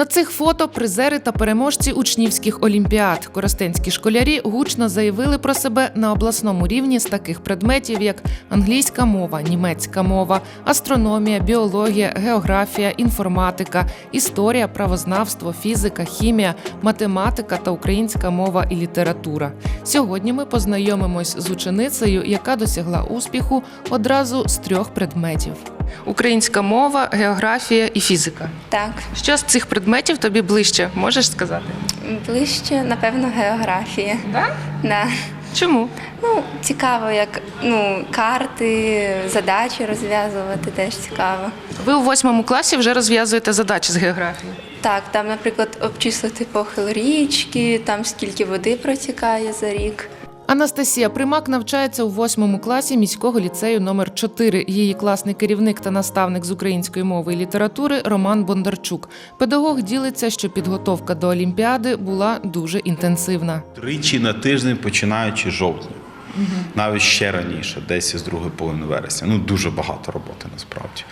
На цих фото призери та переможці учнівських олімпіад. Коростенські школярі гучно заявили про себе на обласному рівні з таких предметів, як англійська мова, німецька мова, астрономія, біологія, географія, інформатика, історія, правознавство, фізика, хімія, математика та українська мова і література. Сьогодні ми познайомимось з ученицею, яка досягла успіху одразу з трьох предметів: українська мова, географія і фізика. Так, Що з цих предметів тобі ближче, можеш сказати? ближче, напевно, географія. Да? Да. Чому? Ну, цікаво, як ну, карти, задачі розв'язувати теж цікаво. Ви у восьмому класі вже розв'язуєте задачі з географії. Так, там, наприклад, обчислити похил річки, там скільки води протікає за рік. Анастасія Примак навчається у восьмому класі міського ліцею номер 4 Її класний керівник та наставник з української мови і літератури Роман Бондарчук. Педагог ділиться, що підготовка до олімпіади була дуже інтенсивна. Тричі на тиждень, починаючи з жовтня. Навіть ще раніше, десь із другої половини вересня. Ну, дуже багато роботи насправді.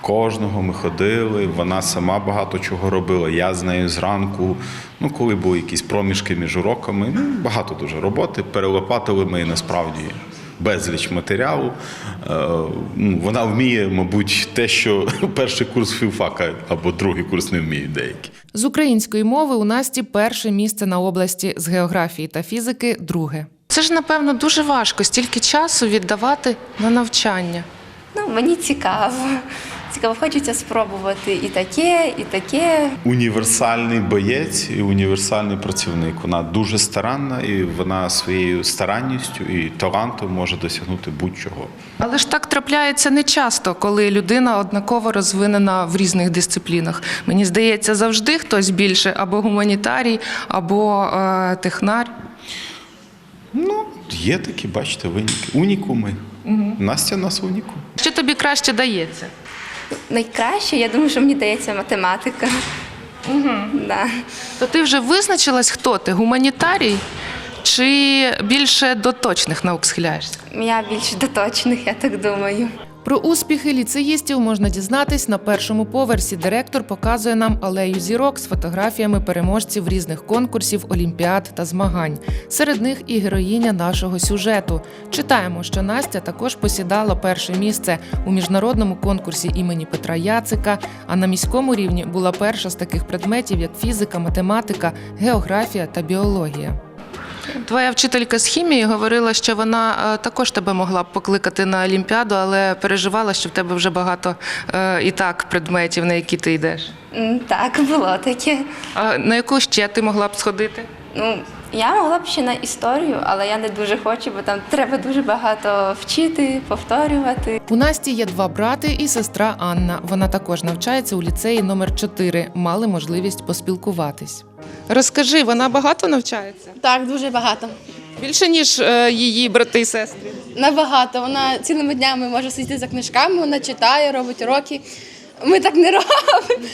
Кожного ми ходили, вона сама багато чого робила. Я з нею зранку, ну коли були якісь проміжки між уроками, ну багато дуже роботи. Перелопатили ми насправді безліч матеріалу. Е, ну, вона вміє, мабуть, те, що перший курс філфака або другий курс не вміють деякі. З української мови у Насті перше місце на області з географії та фізики друге. Це ж напевно дуже важко стільки часу віддавати на навчання. Ну, мені цікаво. Цікаво, хочеться спробувати і таке, і таке. універсальний боєць і універсальний працівник. Вона дуже старанна і вона своєю старанністю і талантом може досягнути будь-чого. Але ж так трапляється не часто, коли людина однаково розвинена в різних дисциплінах. Мені здається, завжди хтось більше або гуманітарій, або е, технар. Є такі, бачите, виніки. Унікуми. Настя у нас унікум. Що тобі краще дається? Найкраще, я думаю, що мені дається математика. Угу. Да. То ти вже визначилась, хто ти? Гуманітарій чи більше до точних наук схиляєшся? Я більш до точних, я так думаю. Про успіхи ліцеїстів можна дізнатись на першому поверсі. Директор показує нам алею зірок з фотографіями переможців різних конкурсів, олімпіад та змагань. Серед них і героїня нашого сюжету. Читаємо, що Настя також посідала перше місце у міжнародному конкурсі імені Петра Яцика. А на міському рівні була перша з таких предметів, як фізика, математика, географія та біологія. Твоя вчителька з хімії говорила, що вона е, також тебе могла б покликати на олімпіаду, але переживала, що в тебе вже багато е, і так предметів, на які ти йдеш. Так, було таке. А на яку ще ти могла б сходити? Ну, я могла б ще на історію, але я не дуже хочу, бо там треба дуже багато вчити, повторювати. У Насті є два брати і сестра Анна. Вона також навчається у ліцеї номер 4 Мали можливість поспілкуватись. Розкажи, вона багато навчається? Так, дуже багато. Більше ніж е, її брати і сестри. Набагато. Вона цілими днями може сидіти за книжками, вона читає, робить уроки. Ми так не робимо.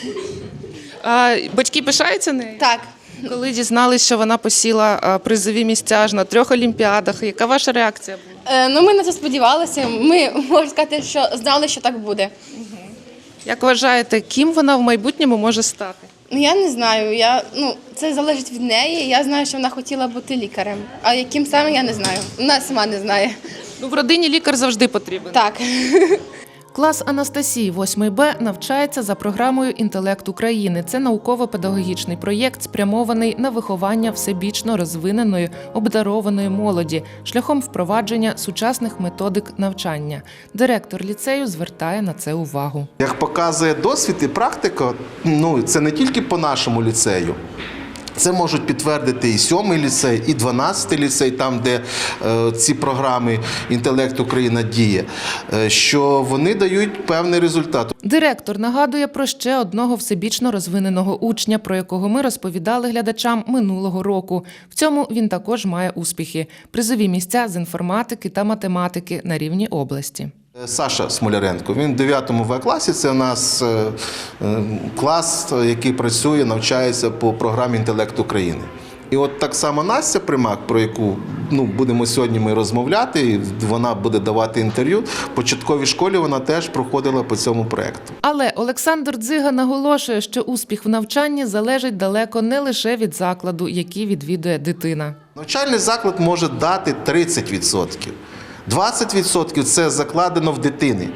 А батьки пишаються нею? Так. Коли дізналися, що вона посіла е, призові місця аж на трьох олімпіадах, яка ваша реакція була? Е, ну, ми на це сподівалися. Ми можна сказати, що знали, що так буде. Як вважаєте, ким вона в майбутньому може стати? Ну я не знаю. Я, ну, це залежить від неї. Я знаю, що вона хотіла бути лікарем. А яким саме я не знаю. Вона сама не знає. Ну, в родині лікар завжди потрібен. Так. Клас Анастасії 8 Б навчається за програмою Інтелект України. Це науково-педагогічний проєкт, спрямований на виховання всебічно розвиненої, обдарованої молоді шляхом впровадження сучасних методик навчання. Директор ліцею звертає на це увагу. Як показує досвід і практика, ну це не тільки по нашому ліцею. Це можуть підтвердити і сьомий ліцей, і 12 ліцей, там, де е, ці програми Інтелект Україна діє, е, що вони дають певний результат. Директор нагадує про ще одного всебічно розвиненого учня, про якого ми розповідали глядачам минулого року. В цьому він також має успіхи: призові місця з інформатики та математики на рівні області. Е, Саша Смоляренко, він в 9 В класі. Це у нас е, е, клас, який працює, навчається по програмі Інтелект України. І от так само Настя Примак, про яку ну, будемо сьогодні ми розмовляти, і вона буде давати інтерв'ю. В початковій школі вона теж проходила по цьому проєкту. Але Олександр Дзига наголошує, що успіх в навчанні залежить далеко не лише від закладу, який відвідує дитина. Навчальний заклад може дати 30%. 20% це закладено в дитини,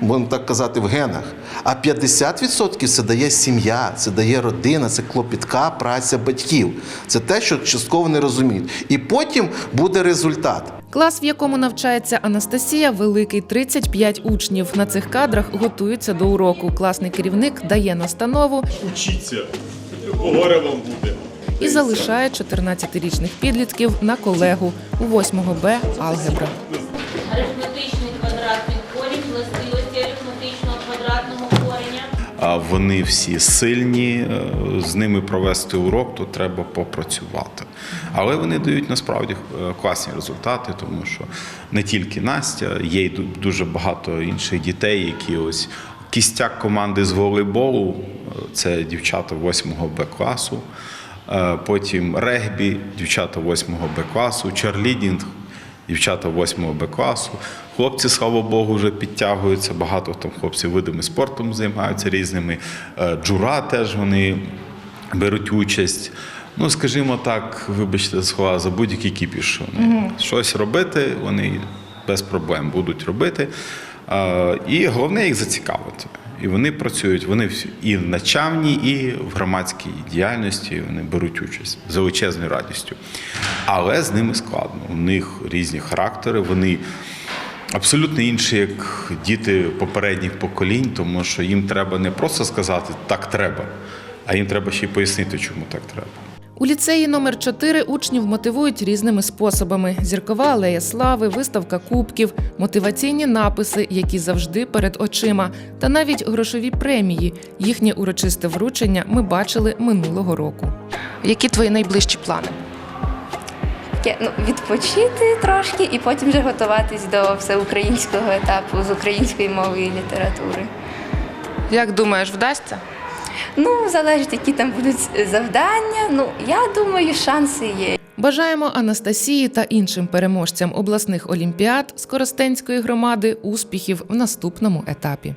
будемо так казати, в генах. А 50% це дає сім'я, це дає родина, це клопітка праця батьків. Це те, що частково не розуміють. І потім буде результат. Клас, в якому навчається Анастасія, великий 35 учнів. На цих кадрах готуються до уроку. Класний керівник дає настанову Учіться, горе вам буде. і залишає 14-річних підлітків на колегу у 8 Б алгебра. Властивості арифметичного квадратного кореня. А Вони всі сильні, е, з ними провести урок, то треба попрацювати. Але вони дають насправді е, класні результати, тому що не тільки Настя, є й дуже багато інших дітей, які ось кістяк команди з волейболу, е, це дівчата 8 Б класу. Потім регбі, дівчата 8 Б класу, чарлідінг, дівчата 8 Б класу. Хлопці, слава Богу, вже підтягуються. Багато там хлопців видами спортом займаються різними. Е, Джура теж вони беруть участь. Ну, скажімо так, вибачте слова, за будь-який кіпіш. Вони щось робити, вони без проблем будуть робити. Е, І головне їх зацікавити. І вони працюють, вони і в навчанні, і в громадській діяльності вони беруть участь з величезною радістю. Але з ними складно. У них різні характери, вони абсолютно інші, як діти попередніх поколінь, тому що їм треба не просто сказати так треба, а їм треба ще й пояснити, чому так треба. У ліцеї номер 4 учнів мотивують різними способами: зіркова алея слави, виставка кубків, мотиваційні написи, які завжди перед очима, та навіть грошові премії. Їхнє урочисте вручення ми бачили минулого року. Які твої найближчі плани? Таке, ну, відпочити трошки і потім вже готуватись до всеукраїнського етапу з української мови і літератури. Як думаєш, вдасться? Ну, залежить, які там будуть завдання. Ну, я думаю, шанси є. Бажаємо Анастасії та іншим переможцям обласних олімпіад з Коростенської громади успіхів в наступному етапі.